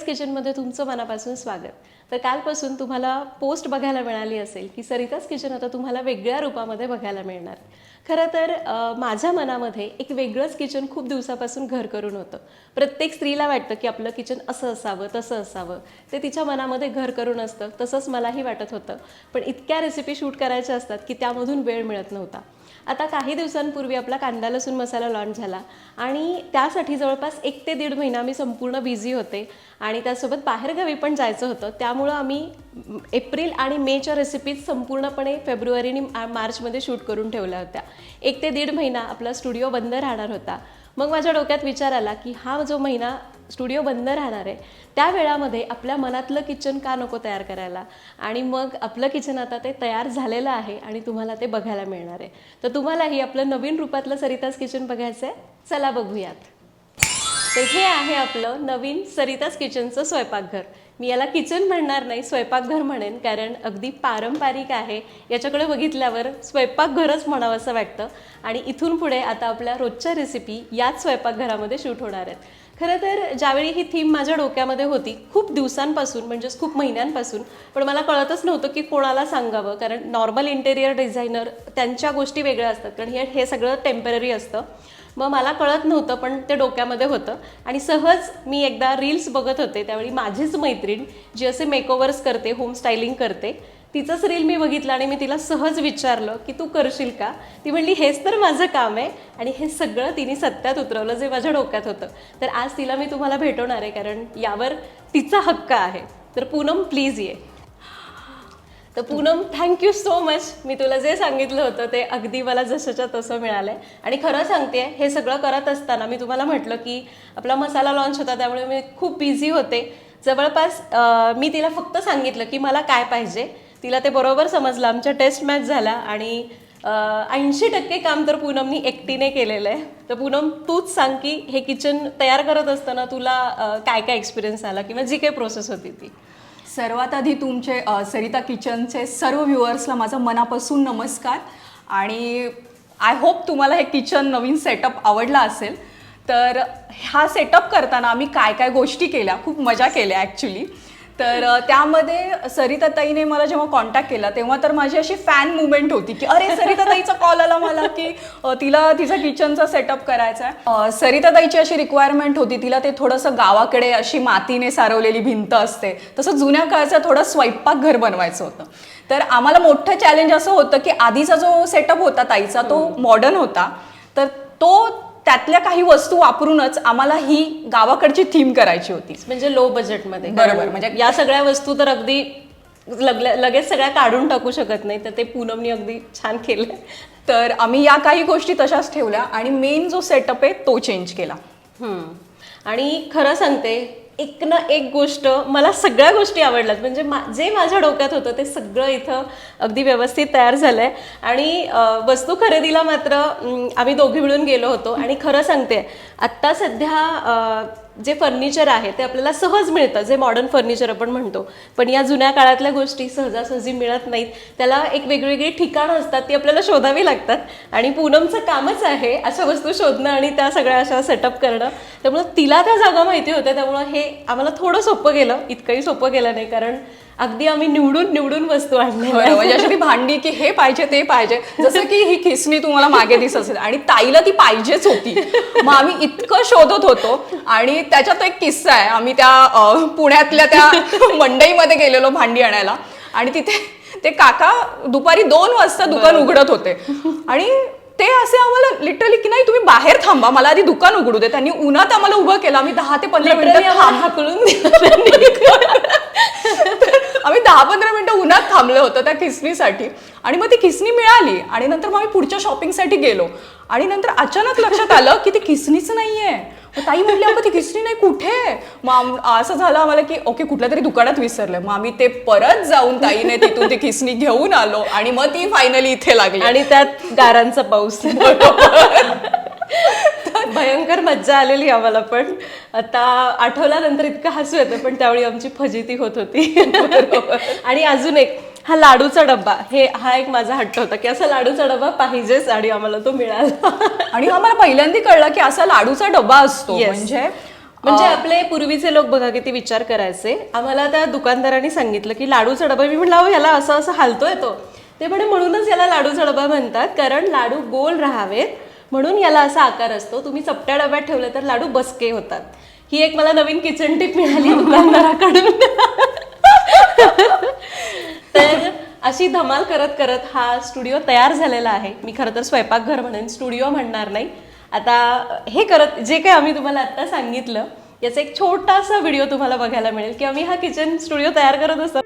नमस्कार किचनमध्ये तुमचं मनापासून स्वागत. तर कालपासून तुम्हाला पोस्ट बघायला मिळाली असेल की सरिताज किचन आता तुम्हाला वेगळ्या रूपामध्ये बघायला मिळणार. खरं तर माझ्या मनामध्ये एक वेगळंच किचन खूप दिवसापासून घर करून होतं. प्रत्येक स्त्रीला वाटतं की आपलं किचन असं असावं तसं असावं. ते तिच्या मनामध्ये घर करून असतं तसंच मलाही वाटत होतं. पण इतक्या रेसिपी शूट करायच्या असतात की त्यामधून वेळ मिळत नव्हता. आता काही दिवसांपूर्वी आपला कांदा लसूण मसाला लॉन्च झाला. आणि त्यासाठी जवळपास एक ते दीड महिना मी संपूर्ण बिझी होते. आणि त्यासोबत बाहेरगावी पण जायचं होतं. त्यामुळं आम्ही एप्रिल आणि मेच्या रेसिपीज संपूर्णपणे फेब्रुवारी आणि मार्चमध्ये शूट करून ठेवल्या होत्या. एक ते दीड महिना आपला स्टुडिओ बंद राहणार होता. मग माझ्या डोक्यात विचार आला की हा जो महिना स्टुडिओ बंद राहणार आहे त्या वेळामध्ये आपल्या मनातलं किचन का नको तयार करायला? आणि मग आपलं किचन आता ते तयार झालेलं आहे आणि तुम्हाला ते बघायला मिळणार आहे. तर तुम्हालाही आपलं नवीन रूपातलं सरिताज किचन बघायचं आहे. चला बघूयात. तर हे आहे आपलं नवीन सरिताज किचनचं स्वयंपाकघर. मी याला किचन म्हणणार नाही स्वयंपाकघर म्हणेन कारण अगदी पारंपरिक आहे. याच्याकडे बघितल्यावर स्वयंपाकघरच म्हणावं असं वाटतं. आणि इथून पुढे आता आपल्या रोजच्या रेसिपी याच स्वयंपाकघरामध्ये शूट होणार आहेत. खरं तर ज्यावेळी ही थीम माझ्या डोक्यामध्ये होती खूप दिवसांपासून म्हणजेच खूप महिन्यांपासून पण मला कळतच नव्हतं की कोणाला सांगावं कारण नॉर्मल इंटेरियर डिझायनर त्यांच्या गोष्टी वेगळ्या असतात. कारण हे हे सगळं टेंपररी असतं. मग मला कळत नव्हतं पण ते डोक्यामध्ये होतं. आणि सहज मी एकदा रील्स बघत होते त्यावेळी माझीच मैत्रीण जी असे मेकओवर्स करते होम स्टायलिंग करते तिचंच रील मी बघितलं आणि मी तिला सहज विचारलं की तू करशील का? ती म्हणली हेच तर माझं काम आहे. आणि हे सगळं तिने सत्यात उतरवलं जे माझ्या डोक्यात होतं. तर आज तिला मी तुम्हाला भेटवणार आहे कारण यावर तिचा हक्क आहे. तर पूनम प्लीज ये. तर Poonam thank you so much मी तुला जे सांगितलं होतं ते अगदी मला जसंच्या तसं मिळालंय. आणि खरं सांगते हे सगळं करत असताना मी तुम्हाला म्हटलं की आपला मसाला लॉन्च होता त्यामुळे मी खूप बिझी होते. जवळपास मी तिला फक्त सांगितलं की मला काय पाहिजे. तिला ते बरोबर समजलं. आमच्या टेस्ट मॅच झाला आणि ऐंशी टक्के काम तर पूनमनी एकटीने केलेलं आहे. तर पूनम तूच सांग की हे किचन तयार करत असताना तुला काय काय एक्सपिरियन्स आला किंवा जी काही प्रोसेस होती ती. सर्वात आधी तुमचे सरिता किचनचे सर्व व्ह्युअर्सला माझा मनापासून नमस्कार. आणि आय होप तुम्हाला हे किचन नवीन सेटअप आवडला असेल. तर हा सेटअप करताना आम्ही काय काय गोष्टी केल्या? खूप मजा केल्या ॲक्च्युली तर त्यामध्ये सरिताताईने मला जेव्हा कॉन्टॅक्ट केला तेव्हा तर माझी अशी फॅन मुवमेंट होती की अरे सरिताताईचा कॉल आला मला की तिला तिचा किचनचा सेटअप करायचा आहे सरिताताईची अशी रिक्वायरमेंट होती तिला ते थोडंसं गावाकडे अशी मातीने सारवलेली भिंत असते तसं जुन्या काळचं थोडं स्वयंपाकघर बनवायचं होतं. तर आम्हाला मोठं चॅलेंज असं होतं की आधीचा जो सेटअप होता ताईचा तो मॉडर्न होता. तर तो त्यातल्या काही वस्तू वापरूनच आम्हाला ही गावाकडची थीम करायची होती. म्हणजे लो बजेटमध्ये बरोबर, म्हणजे- या सगळ्या वस्तू तर अगदी लगेच सगळ्या काढून टाकू शकत नाही तर ते पूनमनी अगदी छान केलं. तर आम्ही या काही गोष्टी तशाच ठेवल्या आणि मेन जो सेटअप आहे तो चेंज केला. आणि खरं सांगते एक ना एक गोष्ट मला सगळ्या गोष्टी आवडल्यात. म्हणजे मा जे माझ्या डोक्यात होतं ते सगळं इथं अगदी व्यवस्थित तयार झालं आहे आणि वस्तू खरेदीला मात्र आम्ही दोघी मिळून गेलो होतो. आणि खरं सांगते आत्ता सध्या जे फर्निचर आहे ते आपल्याला सहज मिळतं जे मॉडर्न फर्निचर आपण म्हणतो. पण या जुन्या काळातल्या गोष्टी सहजासहजी मिळत नाहीत. त्याला एक वेगवेगळी ठिकाणं असतात ती आपल्याला शोधावी लागतात. आणि पूनमचं कामच आहे अशा वस्तू शोधणं आणि त्या सगळ्या अशा सेटअप करणं. त्यामुळं तिला त्या जागा माहिती होत्या त्यामुळं हे आम्हाला थोडं सोपं गेलं इतकंही सोपं गेलं नाही कारण अगदी आम्ही निवडून निवडून वस्तू आणल्या म्हणजे अशी भांडी की हे पाहिजे ते पाहिजे. जसं की ही खिसणी तुम्हाला मागे दिसत असेल. आणि ताईला ती पाहिजेच होती. मग आम्ही इतकं शोधत होतो. आणि त्याच्यात एक किस्सा आहे. आम्ही त्या पुण्यातल्या त्या मंडईमध्ये गेलेलो भांडी आणायला. आणि तिथे ते काका दुपारी दोन वाजता दुकान उघडत होते. आणि ते असे आम्हाला लिटरली की नाही तुम्ही बाहेर थांबा मला आधी दुकान उघडू दे. त्यांनी उन्हात आम्हाला उभं केलं. आम्ही दहा ते पंधरा मिनिटं आम्हाला थांब हाकलून दिलं. आम्ही दहा पंधरा मिनिटं उन्हात थांबलो होतो त्या खिसणीसाठी. आणि मग ती खिसणी मिळाली. आणि नंतर मग आम्ही पुढच्या शॉपिंगसाठी गेलो. आणि नंतर अचानक लक्षात आलं की ती खिसणीच नाहीये. मग ताई म्हटली अगं ती खिसणी नाही कुठे? मग असं झालं आम्हाला की ओके कुठल्या तरी दुकानात विसरलं. मग आम्ही ते परत जाऊन ताईने तिथून ती खिसणी घेऊन आलो आणि मग ती फायनली इथे लागली. आणि त्यात गारांचा पाऊस. भयंकर मज्जा आलेली आम्हाला पण. आता आठवल्यानंतर इतकं हसू येतं पण त्यावेळी आमची फजिती होत होती. आणि अजून एक हा लाडूचा डब्बा. हे हा एक माझा हट्ट होता की असा लाडूचा डब्बा पाहिजेच आणि आम्हाला तो मिळाला. आणि आम्हाला पहिल्यांदा कळलं की असा लाडूचा डबा असतो. Yes. म्हणजे म्हणजे आपले पूर्वीचे लोक बघा किती विचार करायचे. आम्हाला त्या दुकानदारांनी सांगितलं की लाडूचा डबा मी म्हणलं अहो ह्याला असं असं हालतोय तो. ते म्हणे म्हणूनच याला लाडूचा डबा म्हणतात कारण लाडू गोल राहावेत. म्हणून याला असा आकार असतो. तुम्ही चपट्या डब्यात ठेवले तर लाडू बसके होतात. ही एक मला नवीन किचन टिप मिळाली दुकानदाराकडून. तर अशी धमाल करत करत हा स्टुडिओ तयार झालेला आहे. मी खरं तर स्वयंपाकघर म्हणेन स्टुडिओ म्हणणार नाही. आता हे करत जे काही आम्ही तुम्हाला आत्ता सांगितलं याचा एक छोटासा व्हिडिओ तुम्हाला बघायला मिळेल की आम्ही हा किचन स्टुडिओ तयार करत असतो.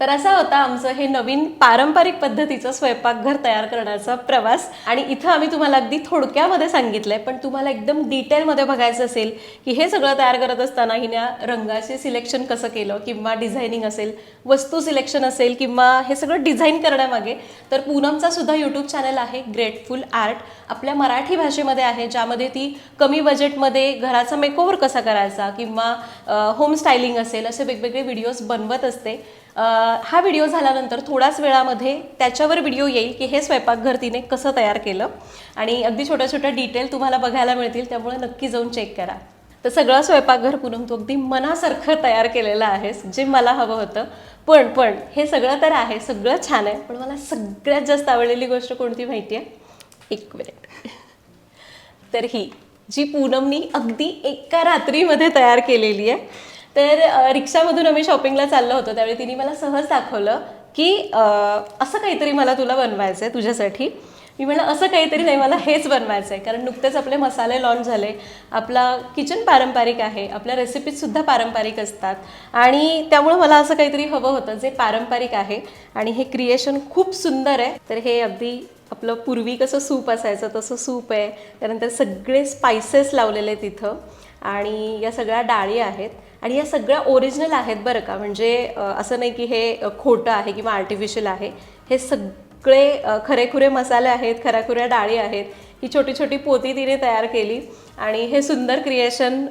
तर असा होता आमचं हे नवीन पारंपरिक पद्धतीचं स्वयंपाकघर तयार करण्याचा प्रवास. आणि इथं आम्ही तुम्हाला अगदी थोडक्यामध्ये सांगितलंय पण तुम्हाला एकदम डिटेलमध्ये बघायचं असेल की हे सगळं तयार करत असताना हिने रंगाचे सिलेक्शन कसं केलं किंवा डिझायनिंग असेल वस्तू सिलेक्शन असेल किंवा हे सगळं डिझाईन करण्यामागे तर पूनमचा सुद्धा यूट्यूब चॅनल आहे ग्रेटफुल आर्ट आपल्या मराठी भाषेमध्ये आहे ज्यामध्ये ती कमी बजेटमध्ये घराचा मेकओव्हर कसा करायचा किंवा होम स्टायलिंग असेल असे वेगवेगळे व्हिडिओज बनवत असते. हा व्हिडिओ झाल्यानंतर थोड्याच वेळामध्ये त्याच्यावर व्हिडिओ येईल की हे स्वयंपाकघर तिने कसं तयार केलं. आणि अगदी छोट्या छोट्या डिटेल तुम्हाला बघायला मिळतील त्यामुळे नक्की जाऊन चेक करा. तर सगळं स्वयंपाकघर पुनम तू अगदी मनासारखं तयार केलेलं आहेस जे मला हवं होतं. पण पण हे सगळं तर आहे सगळं छान आहे पण मला सगळ्यात जास्त आवडलेली गोष्ट कोणती माहिती आहे? एक मिनिट. तर ही जी पूनमनी अगदी एका रात्रीमध्ये तयार केलेली आहे. तर रिक्षामधून आम्ही शॉपिंगला चाललो होतो त्यावेळी तिने मला सहज दाखवलं की असं काहीतरी मला तुला बनवायचं आहे तुझ्यासाठी. मी म्हणलं असं काहीतरी नाही मला हेच बनवायचं आहे कारण नुकतेच आपले मसाले लॉन्च झाले. आपला किचन पारंपरिक आहे. आपल्या रेसिपीजसुद्धा पारंपरिक असतात. आणि त्यामुळं मला असं काहीतरी हवं होतं जे पारंपरिक आहे. आणि हे क्रिएशन खूप सुंदर आहे. तर हे अगदी आपलं पूर्वी कसं सूप असायचं तसं सूप आहे. त्यानंतर सगळे स्पायसेस लावलेले तिथं. आणि या सगळ्या डाळी आहेत. आणि या सगळ्या ओरिजिनल आहेत बरं का. म्हणजे असं नाही की हे खोटं आहे किंवा आर्टिफिशियल आहे. हे सगळे खरेखुरे मसाले आहेत खऱ्याखुऱ्या डाळी आहेत. ही छोटी छोटी पोती तिने तयार केली. आणि हे सुंदर क्रिएशन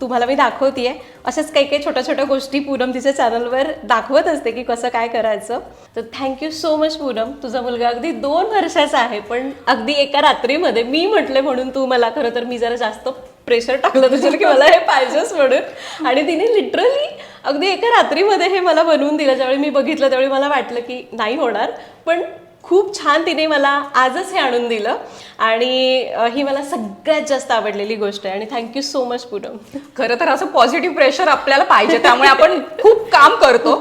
तुम्हाला मी दाखवते आहे अशाच काही काही छोट्या छोट्या गोष्टी पूनम तिच्या चॅनलवर दाखवत असते की कसं काय करायचं. तर थँक्यू सो मच पूनम. तुझा मुलगा अगदी दोन वर्षाचा आहे पण अगदी एका रात्रीमध्ये मी म्हटले म्हणून तू मला खरं तर मी जरा जास्त प्रेशर टाकलं तुझ्यावर की मला हे पाहिजेच म्हणून. आणि तिने लिटरली अगदी एका रात्रीमध्ये हे मला बनवून दिलं. ज्यावेळी मी बघितलं त्यावेळी मला वाटलं की नाही होणार. पण खूप छान तिने मला आजच हे आणून दिलं. आणि ही मला सगळ्यात जास्त आवडलेली गोष्ट आहे. आणि थँक्यू सो मच पूनम. खरं तर असं पॉझिटिव्ह प्रेशर आपल्याला पाहिजे. त्यामुळे आपण खूप काम करतो.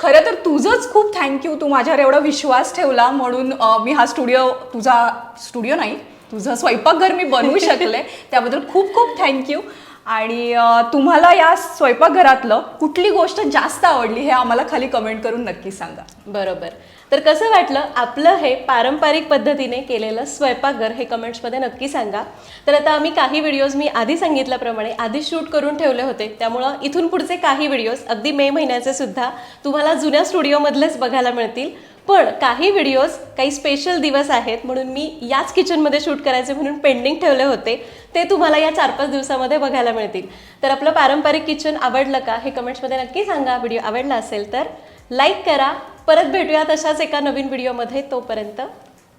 खरं तर तुझंच खूप थँक्यू तू माझ्यावर एवढा विश्वास ठेवला म्हणून मी हा स्टुडिओ तुझा स्टुडिओ नाही तुझं स्वयंपाकघर मी बनवू शकले. त्याबद्दल खूप खूप थँक्यू आणि तुम्हाला या स्वयंपाकघरातलं कुठली गोष्ट जास्त आवडली हे आम्हाला खाली कमेंट करून नक्की सांगा. बरोबर. तर कसं वाटलं? आपलं हे पारंपरिक पद्धतीने केलेलं स्वयंपाकघर हे कमेंट्समध्ये नक्की सांगा. तर आता आम्ही काही व्हिडिओज मी आधी सांगितल्याप्रमाणे आधी शूट करून ठेवले होते. त्यामुळं इथून पुढचे काही व्हिडिओज अगदी मे महिन्याचे सुद्धा तुम्हाला जुन्या स्टुडिओमधलेच बघायला मिळतील. पण काही व्हिडिओज काही स्पेशल दिवस आहेत म्हणून मी याच किचनमध्ये शूट करायचे म्हणून पेंडिंग ठेवले होते ते तुम्हाला या चार पाच दिवसामध्ये बघायला मिळतील. तर आपलं पारंपरिक किचन आवडलं का हे कमेंट्समध्ये नक्की सांगा. व्हिडिओ आवडला असेल तर लाईक करा. परत भेटूया तशाच एका नवीन व्हिडिओमध्ये तोपर्यंत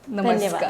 धन्यवाद.